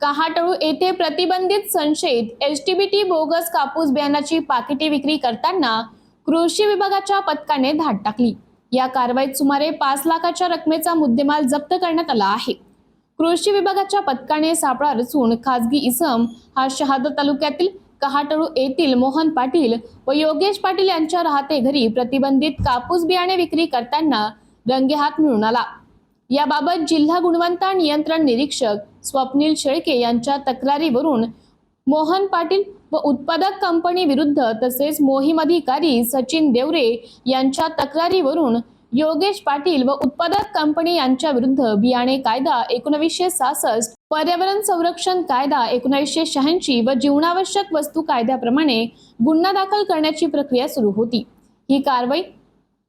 कहाटळू येथे प्रतिबंधित संशयित H T B T bogus कापूस बियाणाची पाकिटे विक्री करताना कृषी विभागाच्या पथकाने धाड टाकली. या कारवाईत सुमारे पाच लाखाच्या रकमेचा मुद्देमाल जप्त करण्यात आला आहे. कृषी विभागाच्या पथकाने सापळा रचून खासगी इसम हा शहादा तालुक्यातील कहाटळू येथील मोहन पाटील व योगेश पाटील यांच्या राहते घरी प्रतिबंधित कापूस बियाणे विक्री करताना रंगेहात मिळून आला. याबाबत जिल्हा गुणवत्ता नियंत्रण निरीक्षक स्वप्नील शेळके यांच्या तक्रारीवरून मोहन पाटील व उत्पादक कंपनी विरुद्ध तसेच मोहीम अधिकारी सचिन देवरे यांच्या तक्रारीवरून योगेश पाटील व उत्पादक कंपनी यांच्या विरुद्ध बियाणे कायदा एकोणवीसशे सहासष्ट पर्यावरण संरक्षण कायदा एकोणीसशे शहाऐंशी व जीवनावश्यक वस्तू कायद्याप्रमाणे गुन्हा दाखल करण्याची प्रक्रिया सुरू होती. ही कारवाई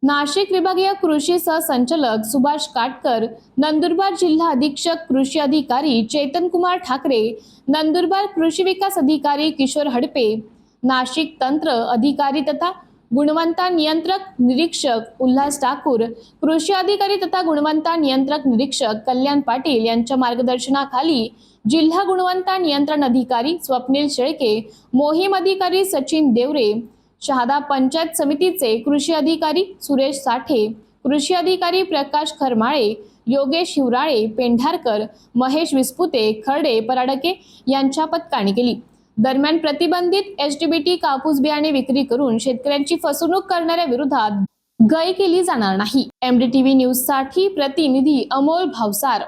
नाशिक विभागीय कृषी सहसंचालक सुभाष काटकर नंदुरबार जिल्हा अधीक्षक कृषी अधिकारी चेतन कुमार ठाकरे नंदुरबार कृषी विकास अधिकारी किशोर हडपे नाशिक तंत्र अधिकारी तथा गुणवंता नियंत्रक निरीक्षक उल्हास ठाकूर कृषी अधिकारी तथा गुणवत्ता नियंत्रक निरीक्षक कल्याण पाटील यांच्या मार्गदर्शनाखाली जिल्हा गुणवत्ता नियंत्रण अधिकारी स्वप्नील शेळके मोहीम अधिकारी सचिन देवरे शहादा पंचायत समितीचे कृषी अधिकारी सुरेश साठे कृषी अधिकारी प्रकाश खरमाळे योगेश हिवराळे पेंढारकर महेश विस्पुते खर्डे पराडके यांच्या पथकाने केली. दरम्यान प्रतिबंधित एच टी कापूस बियाणे विक्री करून शेतकऱ्यांची फसवणूक करणाऱ्या विरोधात गय केली जाणार नाही. एमडीटीव्ही न्यूजसाठी प्रतिनिधी अमोल भावसार